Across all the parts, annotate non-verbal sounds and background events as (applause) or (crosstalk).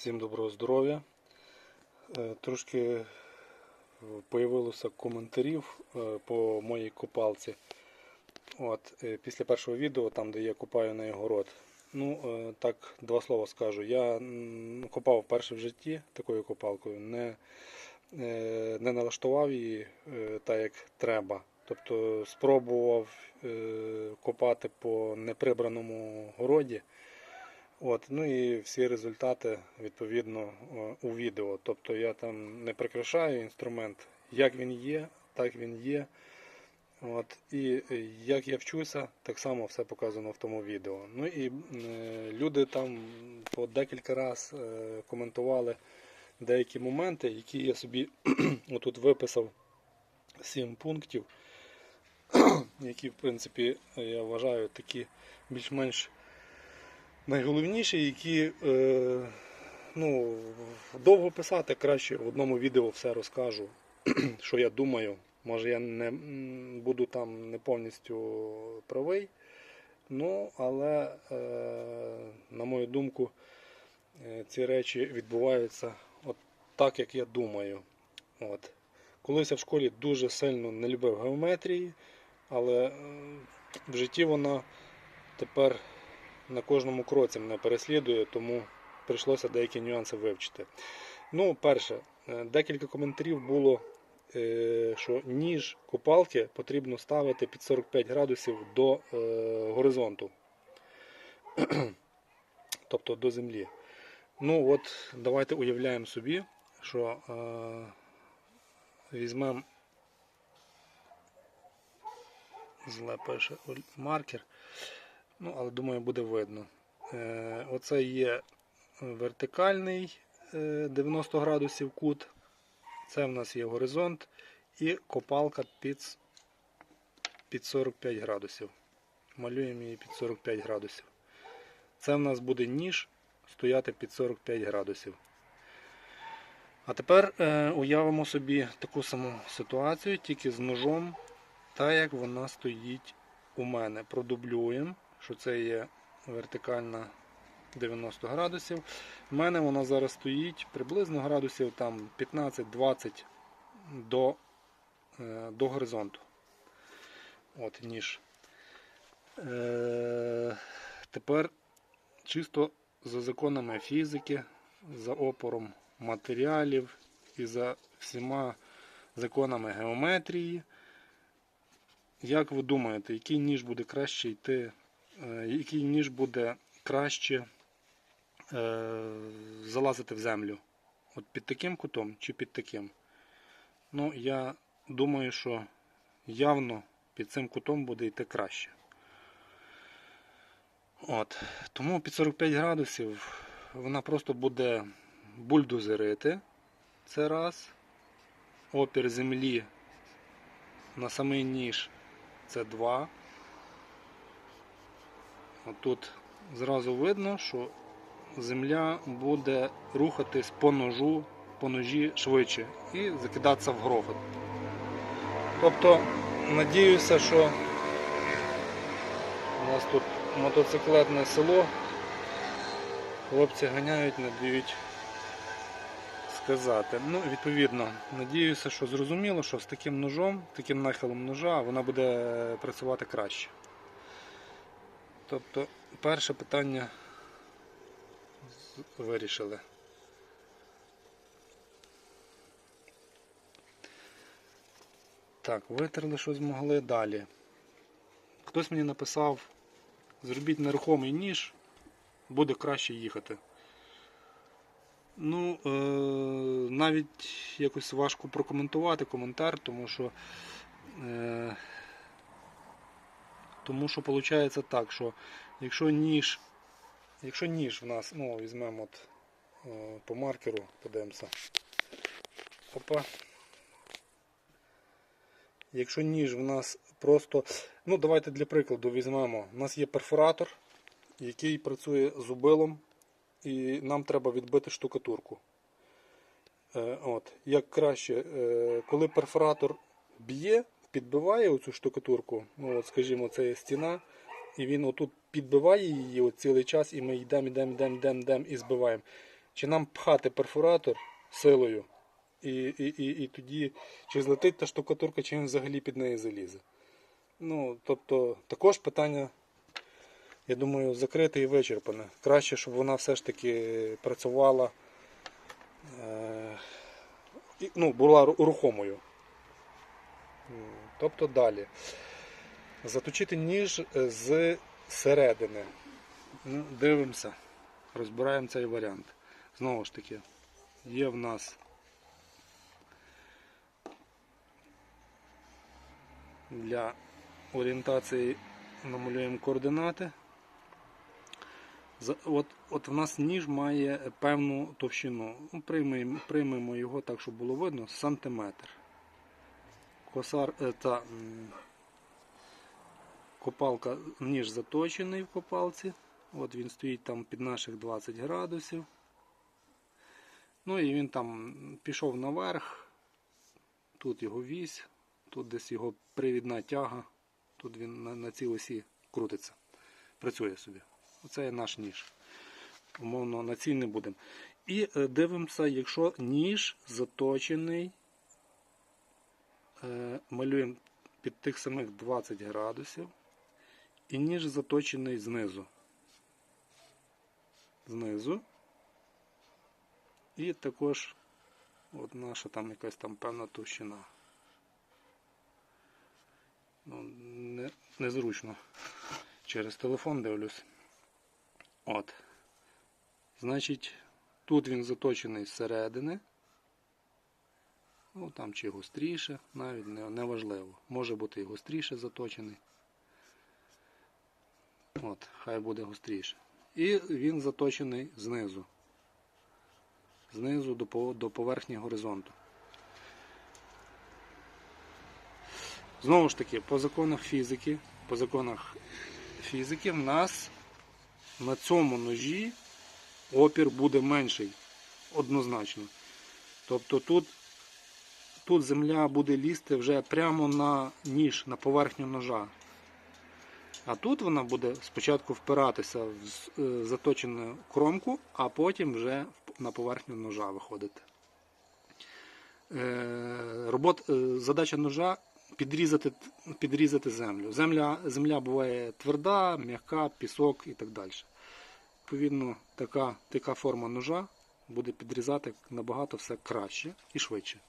Всім доброго здоров'я. Е, Трошки появилося коментарів е, по моїй копалці. От, е, після першого відео, там де я копаю на город. Ну, е, так, два слова скажу. Я копав вперше в житті такою копалкою, не, е, не налаштував її е, так, як треба. Тобто спробував е, копати по неприбраному городі. От, ну і всі результати відповідно у відео. Тобто я там не прикрашаю інструмент, як він є, так він є. От, і як я вчуся, так само все показано в тому відео. Ну і е, люди там по декілька разів е, коментували деякі моменти, які я собі (clears throat) отут виписав сім пунктів, (clears throat) які, в принципі, я вважаю такі більш-менш найголовніші, які е, ну, довго писати, краще в одному відео все розкажу, (clears throat) що я думаю. Може я не буду там не повністю правий, ну, але, е, на мою думку, е, ці речі відбуваються от так, як я думаю. От. Колись я в школі дуже сильно не любив геометрії, але в житті вона тепер на кожному кроці мене переслідує, тому прийшлося деякі нюанси вивчити. Ну, перше, е, декілька коментарів було, е, що ніж копалки потрібно ставити під 45 градусів до е, горизонту, (clears throat) тобто до землі. Ну от, давайте уявляємо собі, що візьмемо зле пише маркер. Ну, але думаю, буде видно. Е, Оце є вертикальний е, 90 градусів кут. Це в нас є горизонт і копалка під, під 45 градусів. Малюємо її під 45 градусів. Це в нас буде ніж стояти під 45 градусів. А тепер е, уявимо собі таку саму ситуацію, тільки з ножом, так як вона стоїть у мене. Продублюємо що це є вертикальна 90 градусів. У мене вона зараз стоїть приблизно градусів там 15-20 до, е, до горизонту. От ніж. Е, тепер чисто за законами фізики, за опором матеріалів і за всіма законами геометрії. Як ви думаєте, який ніж буде краще йти який ніж буде краще е, залазити в землю. От під таким кутом чи під таким. Ну, я думаю, що явно під цим кутом буде йти краще. От. Тому під 45 градусів вона просто буде бульдозерити. Це раз. Опір землі на самий ніж це два. Тут зразу видно, що земля буде рухатись по ножу, по ножі швидше і закидатися в грохот. Тобто, надіюся, що у нас тут мотоциклетне село. Хлопці ганяють, не дають сказати. Ну, відповідно, надіюся, що зрозуміло, що з таким ножом, таким нахилом ножа вона буде працювати краще. Тобто перше питання вирішили. Так, витерли, що змогли далі. Хтось мені написав, зробіть нерухомий ніж, буде краще їхати. Ну, е, навіть якось важко прокоментувати коментар, тому що е, тому що виходить так, що якщо ніж якщо ніж в нас, ну візьмемо от, о, по маркеру, подивимося. Опа. Якщо ніж в нас просто, ну давайте для прикладу візьмемо, у нас є перфоратор, який працює зубилом, і нам треба відбити штукатурку. Е, от, Як краще, е, коли перфоратор б'є, підбиває оцю штукатурку, ну от, скажімо, це є стіна, і він отут підбиває її цілий час, і ми йдемо, йдемо, йдемо, йдемо, йдемо і збиваємо. чи нам пхати перфоратор силою, і, і, і, і тоді чи злетить та штукатурка, чи він взагалі під неї залізе. Ну, тобто, також питання, я думаю, закрите і вичерпане. Краще, щоб вона все ж таки працювала, е, ну, була рухомою. Тобто далі. Заточити ніж е, з середини. Ну, дивимося. Розбираємо цей варіант. Знову ж таки, є в нас для орієнтації намалюємо координати. От, от в нас ніж має певну товщину. Ну, Приймемо, приймемо його так, щоб було видно, сантиметр. Косар, та, копалка, ніж заточений в копалці. От він стоїть там під наших 20 градусів. Ну і він там пішов наверх. Тут його вісь, тут десь його привідна тяга. Тут він на, на цій осі крутиться. Працює собі. Оце є наш ніж. Умовно, на цій не будемо. І е, дивимося, якщо ніж заточений, малюємо під тих самих 20 градусів. І ніж заточений знизу. Знизу. І також от наша там якась там певна товщина. Ну, не, незручно. Через телефон дивлюсь. От. Значить, тут він заточений зсередини. Ну, там чи гостріше, навіть не, не. Може бути і гостріше заточений. От, хай буде гостріше. І він заточений знизу. Знизу до поверхні горизонту. Знову ж таки, по законах фізики, по законах фізики в нас на цьому ножі опір буде менший. Однозначно. Тобто тут, тут земля буде лізти вже прямо на ніж, на поверхню ножа. А тут вона буде спочатку впиратися в е, заточену кромку, а потім вже на поверхню ножа виходити. Е, Робот, е, задача ножа підрізати, підрізати землю. Земля, земля буває тверда, м'яка, пісок і так далі. Відповідно, така, така форма ножа буде підрізати набагато все краще і швидше.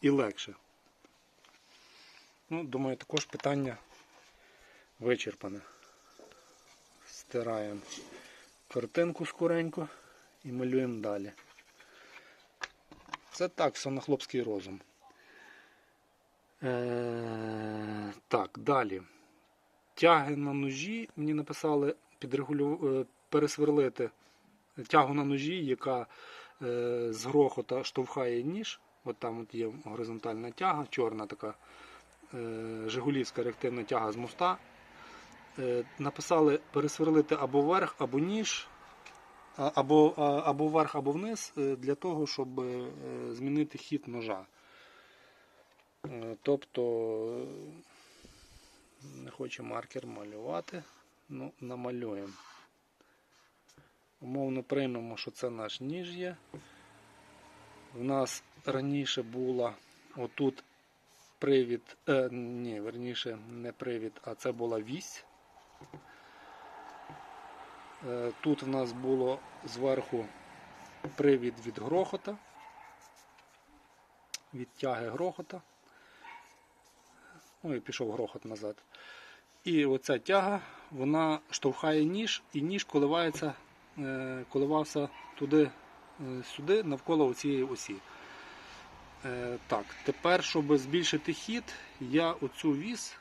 І легше. Ну, думаю, також питання вичерпане. Стираємо картинку скоренько і малюємо далі. Це так, все на хлопський розум. Е, так, далі. Тяги на ножі мені написали підрегулю... е, пересверлити тягу на ножі, яка е, з грохота штовхає ніж. От там от є горизонтальна тяга, чорна така е, жигулівська реактивна тяга з моста. Е, написали пересверлити або вверх, або ніж, або, або вверх, або вниз, е, для того, щоб змінити хід ножа. Тобто не хоче маркер малювати, ну намалюємо. Умовно приймемо, що це наш ніж є. У нас раніше була отут привід, е, ні, верніше не привід, а це була вісь. Е, Тут в нас було зверху привід від грохота, від тяги грохота. Ну і пішов грохот назад. І оця тяга, вона штовхає ніж, і ніж коливається, е, коливався туди, е, навколо цієї осі. Е, так, тепер, щоб збільшити хід, я оцю вісь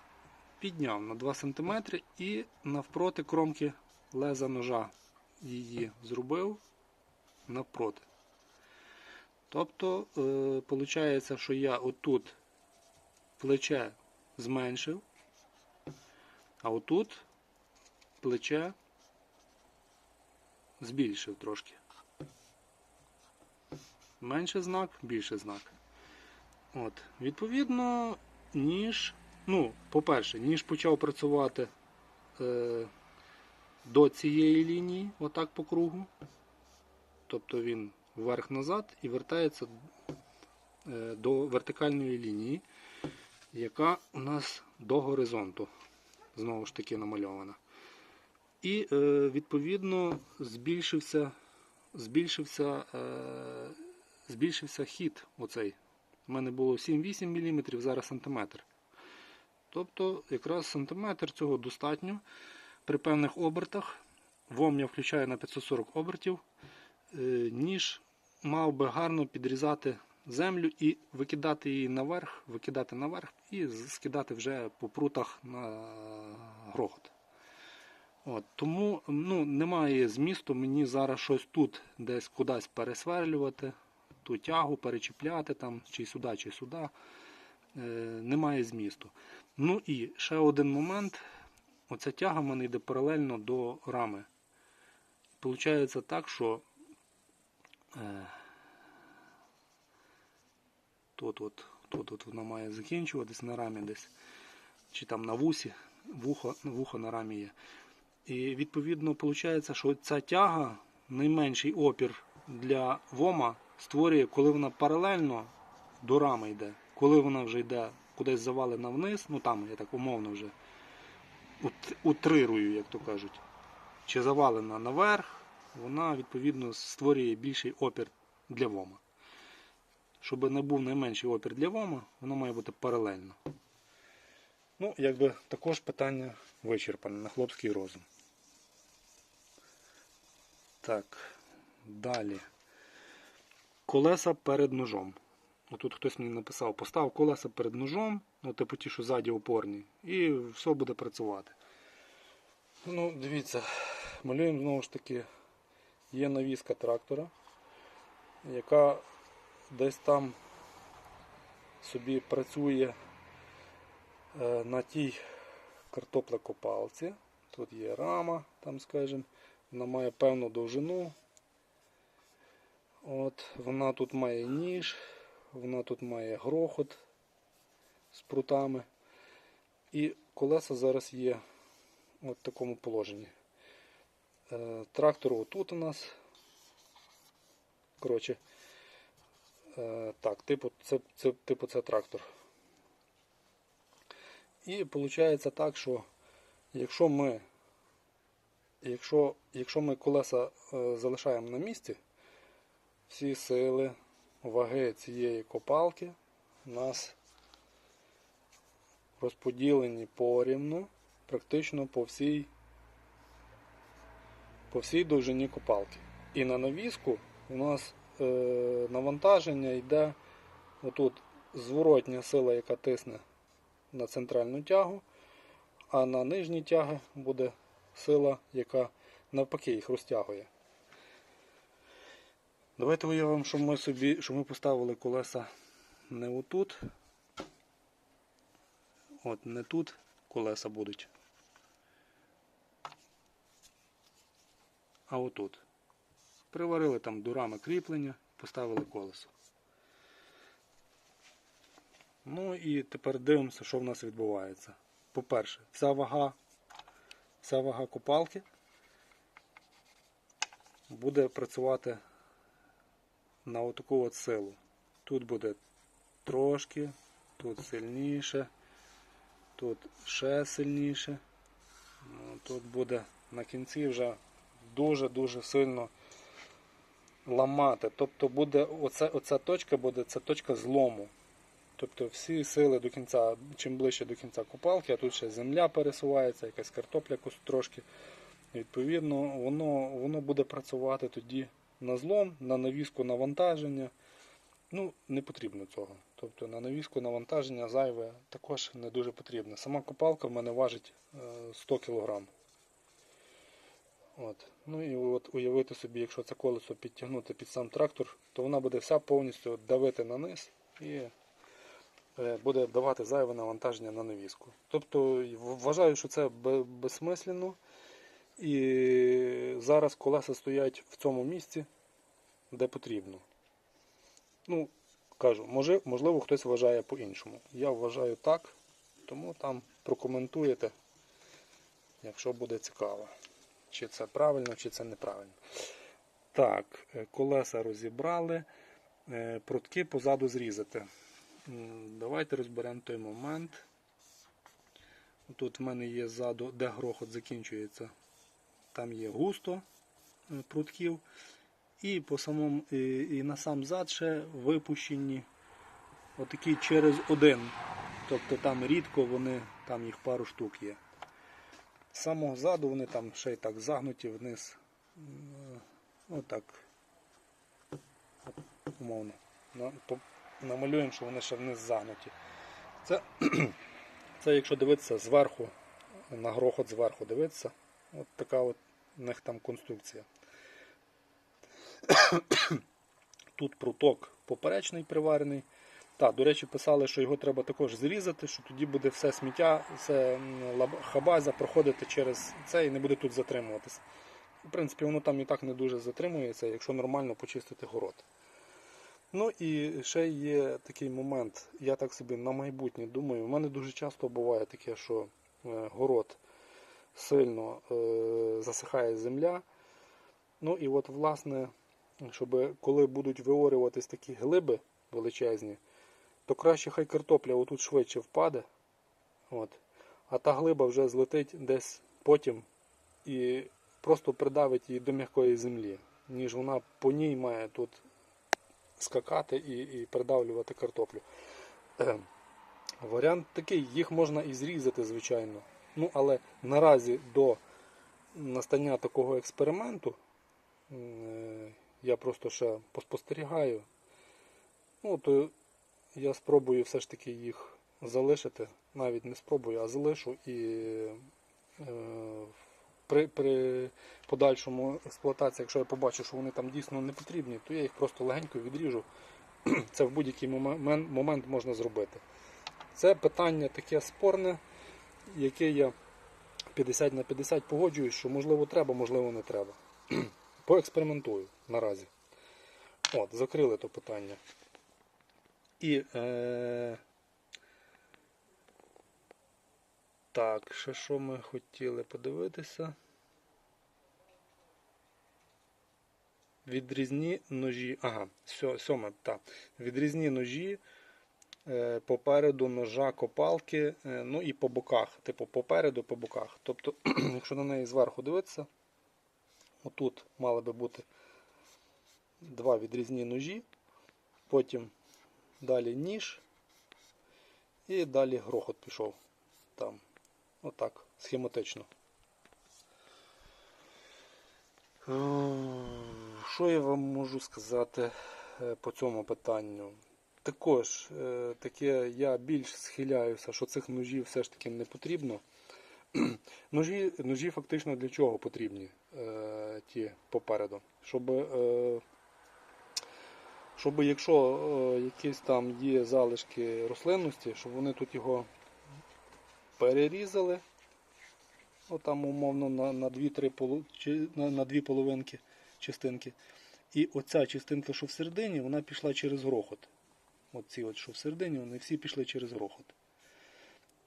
підняв на 2 см і навпроти кромки леза ножа її зробив навпроти. Тобто, виходить, що я отут плече зменшив, а отут плече збільшив трошки. Менше знак, більше знак. От, відповідно, ніж, ну, по-перше, ніж почав працювати е, до цієї лінії, отак по кругу. тобто він вверх-назад і вертається е, до вертикальної лінії, яка у нас до горизонту. Знову ж таки намальована. І е, відповідно збільшився, збільшився, е, збільшився хід оцей. У мене було 7-8 мм, зараз сантиметр. Тобто, якраз сантиметр цього достатньо. При певних обертах ВОМ я включаю на 540 обертів. Е, Ніж мав би гарно підрізати землю і викидати її наверх, викидати наверх і скидати вже по прутах на грохот. От, тому ну, немає змісту мені зараз щось тут десь кудись пересверлювати, ту тягу перечіпляти там, чи сюди, чи сюди. Е, немає змісту. Ну і ще один момент. Оця тяга в мене йде паралельно до рами. Получається так, що е, тут, от, тут от вона має закінчуватись на рамі десь, чи там на вусі, вухо, вухо на рамі є. І відповідно виходить, що ця тяга найменший опір для ВОМа створює, коли вона паралельно до рами йде. Коли вона вже йде кудись завалена вниз, ну там я так умовно вже утрирую, як то кажуть, чи завалена наверх, вона відповідно створює більший опір для ВОМа. Щоб не був найменший опір для ВОМа, воно має бути паралельно. Ну, якби також питання вичерпане на хлопський розум. Так, далі. Колеса перед ножом. Отут хтось мені написав, постав колеса перед ножом, ну, типу ті, що ззаді опорні, і все буде працювати. Ну, дивіться, малюємо знову ж таки, є навіска трактора, яка десь там собі працює е, на тій картоплекопалці. Тут є рама, там скажімо, вона має певну довжину. От, вона тут має ніж, вона тут має грохот з прутами. І колеса зараз є в такому положенні. Е, трактор отут у нас. Коротше, е, так, типу це, це, типу це трактор. І виходить так, що якщо ми, якщо, якщо ми колеса е, залишаємо на місці, всі сили, ваги цієї копалки у нас розподілені порівну практично по всій, по всій довжині копалки. І на навіску у нас е, навантаження йде отут зворотня сила, яка тисне на центральну тягу, а на нижній тяги буде сила, яка навпаки їх розтягує. Давайте уявимо, що ми собі, що ми поставили колеса не отут. От не тут колеса будуть. А отут. Приварили там дурами кріплення, поставили колесо. Ну і тепер дивимося, що в нас відбувається. По-перше, вся вага, вся вага копалки буде працювати на отаку от силу. Тут буде трошки, тут сильніше, тут ще сильніше. Ну, Тут буде на кінці вже дуже-дуже сильно ламати. Тобто буде оця, оця точка буде це точка злому. Тобто всі сили до кінця, чим ближче до кінця купалки, а тут ще земля пересувається, якась картопля трошки. Відповідно, воно, воно буде працювати тоді на злом, на навіску навантаження. Ну, не потрібно цього. Тобто на навіску навантаження зайве також не дуже потрібно. Сама копалка в мене важить е, 100 кг. От. Ну і от уявити собі, якщо це колесо підтягнути під сам трактор, то вона буде вся повністю давити на низ і е, буде давати зайве навантаження на навіску. Тобто вважаю, що це безсмислено. І зараз колеса стоять в цьому місці, де потрібно. Ну, кажу, може, можливо, хтось вважає по-іншому. Я вважаю так, тому там прокоментуєте, якщо буде цікаво. Чи це правильно, чи це неправильно. Так, е, колеса розібрали, е, прутки позаду зрізати. Давайте розберемо той момент. Тут в мене є ззаду, де грохот закінчується. Там є густо е, прутків. І, по самому, і, на сам зад ще випущені отакі через один. Тобто там рідко вони, там їх пару штук є. З самого ззаду вони там ще й так загнуті вниз. Отак. Умовно. Намалюємо, що вони ще вниз загнуті. Це, (clears throat) це якщо дивитися зверху, на грохот зверху дивитися, от така от у них там конструкція. (coughs) Тут пруток поперечний приварений. Так, до речі, писали, що його треба також зрізати, що тоді буде все сміття, все м, хабаза проходити через це і не буде тут затримуватися. В принципі, воно там і так не дуже затримується, якщо нормально почистити город. Ну і ще є такий момент, я так собі на майбутнє думаю, у мене дуже часто буває таке, що е, город сильно е, засихає земля. Ну і от, власне, щоб коли будуть виорюватись такі глиби величезні, то краще хай картопля отут швидше впаде. От, а та глиба вже злетить десь потім і просто придавить її до м'якої землі, ніж вона по ній має тут скакати і, і придавлювати картоплю. Е, Варіант такий, їх можна і зрізати, звичайно. Ну, але наразі до настання такого експерименту е, я просто ще поспостерігаю. Ну, то я спробую все ж таки їх залишити. Навіть не спробую, а залишу і е, при, при подальшому експлуатації, якщо я побачу, що вони там дійсно не потрібні, то я їх просто легенько відріжу. Це в будь-який момент можна зробити. Це питання таке спорне, яке я 50 на 50 погоджуюсь, що можливо треба, можливо не треба. (clears throat) Поекспериментую наразі. От, закрили то питання. І е, так, ще що ми хотіли подивитися? Відрізні ножі. Ага, сьоме, так. Відрізні ножі попереду ножа копалки, е, ну і по боках. Типу попереду, по боках. Тобто, (clears throat) якщо на неї зверху дивитися, отут мали би бути два відрізні ножі, потім далі ніж і далі грохот пішов там. Отак, схематично. Е, Що я вам можу сказати е, по цьому питанню? Також е, таке я більш схиляюся, що цих ножів все ж таки не потрібно. (clears throat) Ножі, ножі фактично для чого потрібні е, ті попереду? Щоб, е, щоб якщо е, якісь там є залишки рослинності, щоб вони тут його перерізали, ну, умовно на, на, дві, полу, чи, на, на дві половинки частинки. І оця частинка, що всередині, вона пішла через грохот. Оці, от, що всередині, вони всі пішли через грохот.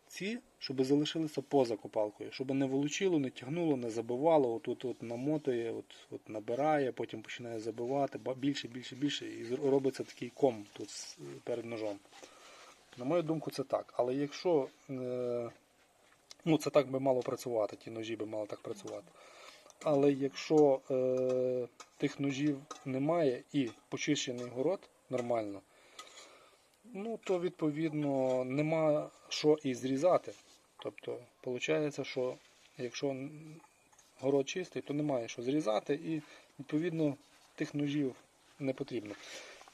Ці, щоб залишилися поза копалкою, щоб не волочило, не тягнуло, не забивало, отут от намотує, от, от набирає, потім починає забивати, більше, більше, більше, і робиться такий ком тут перед ножом. На мою думку, це так. Але якщо е, ну, це так би мало працювати, ті ножі би мали так працювати. Але якщо е, тих ножів немає і почищений город нормально, ну то відповідно нема що і зрізати. Тобто, виходить, що якщо город чистий, то немає що зрізати і відповідно тих ножів не потрібно.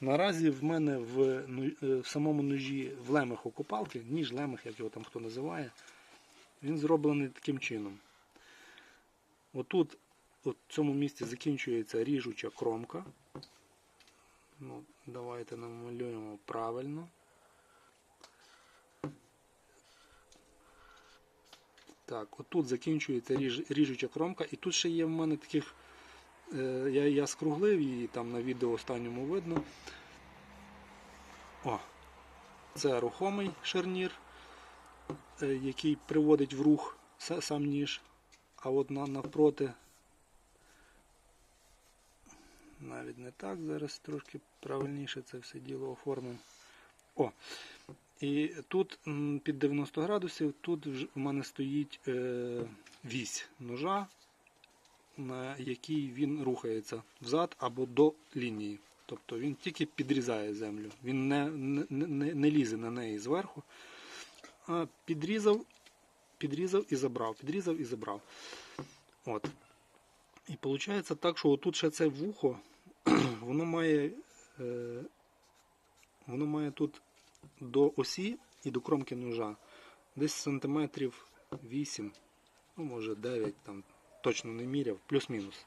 Наразі в мене в, ну- е, в самому ножі в лемеху копалки, ніж лемех, як його там хто називає, він зроблений таким чином. Отут, от в цьому місці закінчується ріжуча кромка. Ну, давайте намалюємо правильно. Так, отут закінчується ріж, ріжуча кромка, і тут ще є в мене таких. Е, я, я скруглив її там на відео останньому видно. О, це рухомий шарнір, е, який приводить в рух сам ніж. А от на, навпроти навіть не так. Зараз трошки правильніше це все діло оформимо. О! І тут під 90 градусів, тут в мене стоїть е, вісь ножа, на якій він рухається взад або до лінії. Тобто він тільки підрізає землю. Він не, не, не, не лізе на неї зверху, а підрізав, підрізав і забрав, підрізав і забрав. От. І виходить так, що отут ще це вухо, (clears throat) воно має, е, воно має тут до осі і до кромки ножа десь сантиметрів 8, ну може 9, там точно не міряв, плюс-мінус.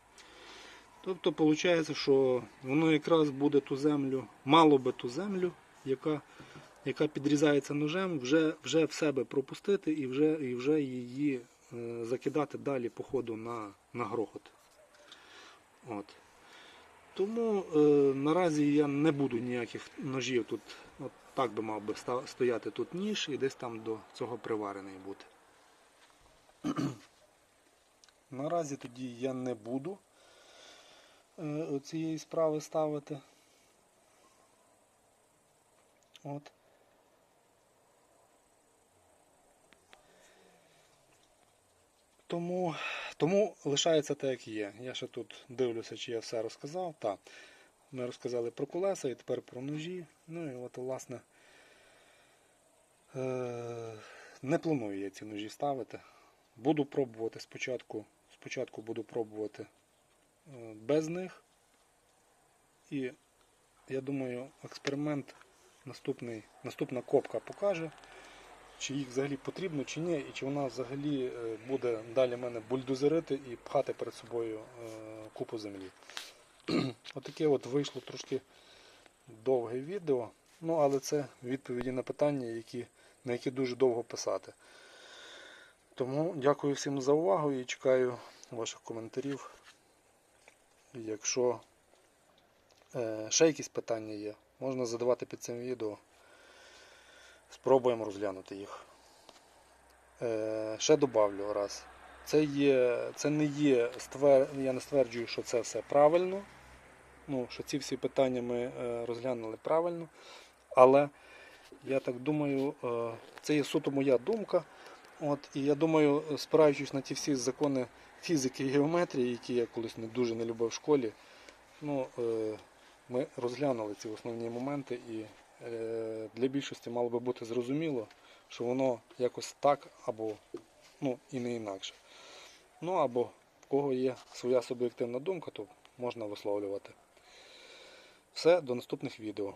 Тобто виходить, що воно якраз буде ту землю, мало би ту землю, яка, яка підрізається ножем, вже, вже в себе пропустити і вже, і вже її е, закидати далі по ходу на, на грохот. От. Тому е, наразі я не буду ніяких ножів тут. От так би мав би стояти тут ніж і десь там до цього приварений бути. (clears throat) Наразі тоді я не буду е, цієї справи ставити. От. Тому, тому лишається так, як є. Я ще тут дивлюся, чи я все розказав. Так. Ми розказали про колеса і тепер про ножі. Ну і от, власне, е- не планую я ці ножі ставити. Буду пробувати спочатку. Спочатку буду пробувати е, без них. І я думаю, експеримент наступний, наступна копка покаже, чи їх взагалі потрібно, чи ні, і чи вона взагалі е, буде далі мене бульдозерити і пхати перед собою е, купу землі. (clears throat) Отаке от вийшло трошки довге відео. Ну, але це відповіді на питання, які, на які дуже довго писати. Тому дякую всім за увагу і чекаю ваших коментарів. Якщо е, ще якісь питання є, можна задавати під цим відео. Спробуємо розглянути їх. Е, ще добавлю раз. Це, є, це не є, ствер, я не стверджую, що це все правильно. Ну, що ці всі питання ми е, розглянули правильно. Але я так думаю, е, це є суто моя думка. От, і я думаю, спираючись на ті всі закони фізики і геометрії, які я колись не дуже не любив в школі, ну, е, ми розглянули ці основні моменти, і для більшості мало би бути зрозуміло, що воно якось так або ну, і не інакше. Ну або в кого є своя суб'єктивна думка, то можна висловлювати. Все, до наступних відео.